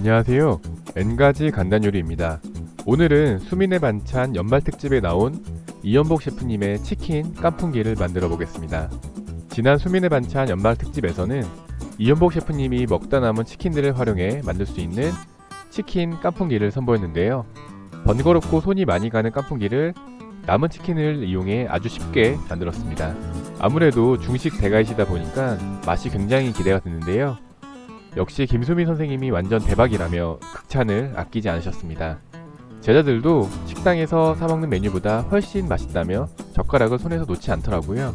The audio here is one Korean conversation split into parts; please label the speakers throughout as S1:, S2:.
S1: 안녕하세요. N가지 간단 요리입니다. 오늘은 수민의 반찬 연말 특집에 나온 이연복 셰프님의 치킨 깐풍기를 만들어 보겠습니다. 지난 수민의 반찬 연말 특집에서는 이연복 셰프님이 먹다 남은 치킨들을 활용해 만들 수 있는 치킨 깐풍기를 선보였는데요. 번거롭고 손이 많이 가는 깐풍기를 남은 치킨을 이용해 아주 쉽게 만들었습니다. 아무래도 중식 대가이시다 보니까 맛이 굉장히 기대가 되는데요. 역시 김수민 선생님이 완전 대박이라며 극찬을 아끼지 않으셨습니다. 제자들도 식당에서 사먹는 메뉴보다 훨씬 맛있다며 젓가락을 손에서 놓지 않더라고요.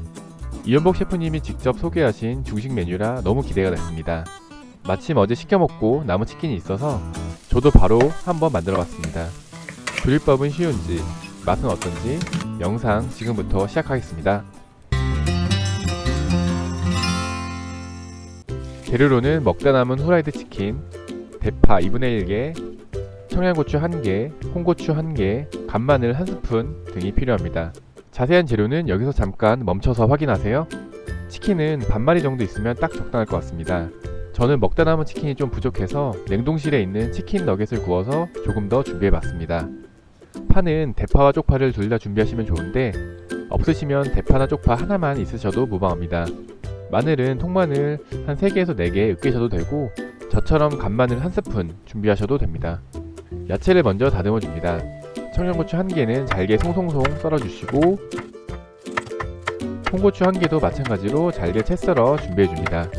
S1: 이연복 셰프님이 직접 소개하신 중식 메뉴라 너무 기대가 됐습니다. 마침 어제 시켜먹고 남은 치킨이 있어서 저도 바로 한번 만들어봤습니다. 조리법은 쉬운지 맛은 어떤지 영상 지금부터 시작하겠습니다. 재료로는 먹다 남은 후라이드 치킨, 대파 2분의 1개, 청양고추 1개, 홍고추 1개, 간마늘 1스푼 등이 필요합니다. 자세한 재료는 여기서 잠깐 멈춰서 확인하세요. 치킨은 반마리 정도 있으면 딱 적당할 것 같습니다. 저는 먹다 남은 치킨이 좀 부족해서 냉동실에 있는 치킨 너겟을 구워서 조금 더 준비해봤습니다. 파는 대파와 쪽파를 둘 다 준비하시면 좋은데 없으시면 대파나 쪽파 하나만 있으셔도 무방합니다. 마늘은 통마늘 한 3개에서 4개 으깨셔도 되고 저처럼 간마늘 한 스푼 준비하셔도 됩니다. 야채를 먼저 다듬어 줍니다. 청양고추 한 개는 잘게 송송송 썰어 주시고 홍고추 한 개도 마찬가지로 잘게 채 썰어 준비해 줍니다.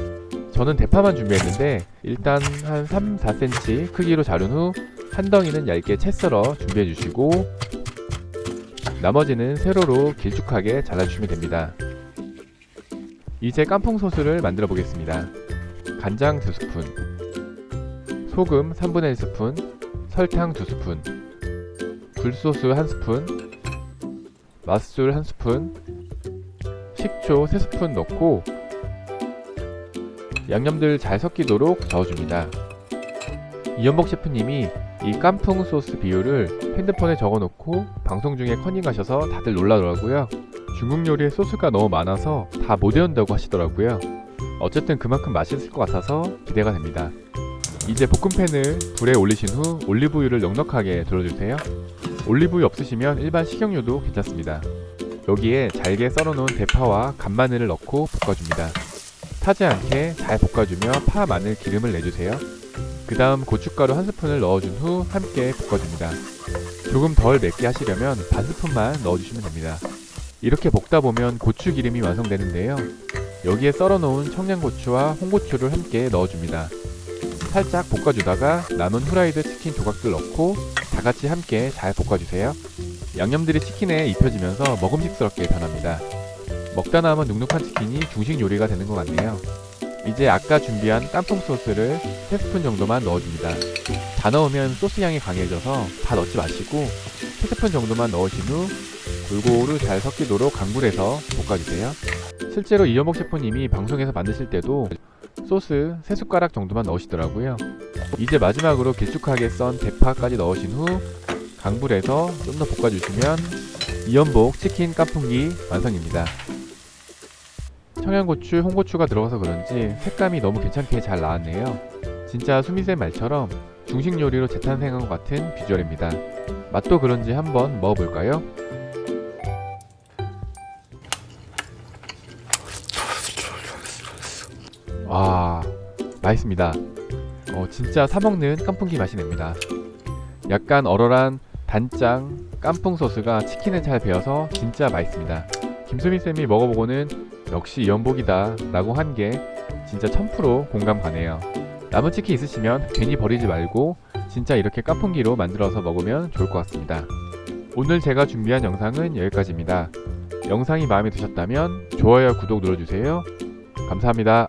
S1: 저는 대파만 준비했는데 일단 한 3, 4cm 크기로 자른 후 한 덩이는 얇게 채 썰어 준비해 주시고 나머지는 세로로 길쭉하게 잘라주시면 됩니다. 이제 깐풍 소스를 만들어 보겠습니다. 간장 2스푼, 소금 3분의 1스푼, 설탕 2스푼, 굴소스 1스푼, 맛술 1스푼, 식초 3스푼 넣고 양념들 잘 섞이도록 저어줍니다. 이연복 셰프님이 이 깐풍 소스 비율을 핸드폰에 적어놓고 방송 중에 커닝하셔서 다들 놀라더라고요. 중국 요리에 소스가 너무 많아서 다 못 외운다고 하시더라고요. 어쨌든 그만큼 맛있을 것 같아서 기대가 됩니다. 이제 볶음팬을 불에 올리신 후 올리브유를 넉넉하게 둘러주세요. 올리브유 없으시면 일반 식용유도 괜찮습니다. 여기에 잘게 썰어놓은 대파와 간마늘을 넣고 볶아줍니다. 타지 않게 잘 볶아주며 파, 마늘, 기름을 내주세요. 그 다음 고춧가루 한 스푼을 넣어준 후 함께 볶아줍니다. 조금 덜 맵게 하시려면 반 스푼만 넣어주시면 됩니다. 이렇게 볶다 보면 고추 기름이 완성되는데요. 여기에 썰어놓은 청양고추와 홍고추를 함께 넣어줍니다. 살짝 볶아주다가 남은 후라이드 치킨 조각들 넣고 다 같이 함께 잘 볶아주세요. 양념들이 치킨에 입혀지면서 먹음직스럽게 변합니다. 먹다 남은 눅눅한 치킨이 중식 요리가 되는 것 같네요. 이제 아까 준비한 깐풍 소스를 3스푼 정도만 넣어줍니다. 다 넣으면 소스 향이 강해져서 다 넣지 마시고 3스푼 정도만 넣으신 후 골고루 잘 섞이도록 강불에서 볶아주세요. 실제로 이연복 셰프님이 방송에서 만드실 때도 소스 3숟가락 정도만 넣으시더라고요. 이제 마지막으로 길쭉하게 썬 대파까지 넣으신 후 강불에서 좀 더 볶아주시면 이연복 치킨 깐풍기 완성입니다. 청양고추, 홍고추가 들어가서 그런지 색감이 너무 괜찮게 잘 나왔네요. 진짜 수미쌤 말처럼 중식 요리로 재탄생한 것 같은 비주얼입니다. 맛도 그런지 한번 먹어볼까요? 와, 맛있습니다. 어, 진짜 사먹는 깐풍기 맛이 납니다. 약간 얼얼한 단짠 깐풍 소스가 치킨에 잘 배어서 진짜 맛있습니다. 김수민 쌤이 먹어보고는 역시 연복이다 라고 한 게 진짜 1000% 공감 가네요. 남은 치킨 있으시면 괜히 버리지 말고 진짜 이렇게 깐풍기로 만들어서 먹으면 좋을 것 같습니다. 오늘 제가 준비한 영상은 여기까지입니다. 영상이 마음에 드셨다면 좋아요, 구독 눌러주세요. 감사합니다.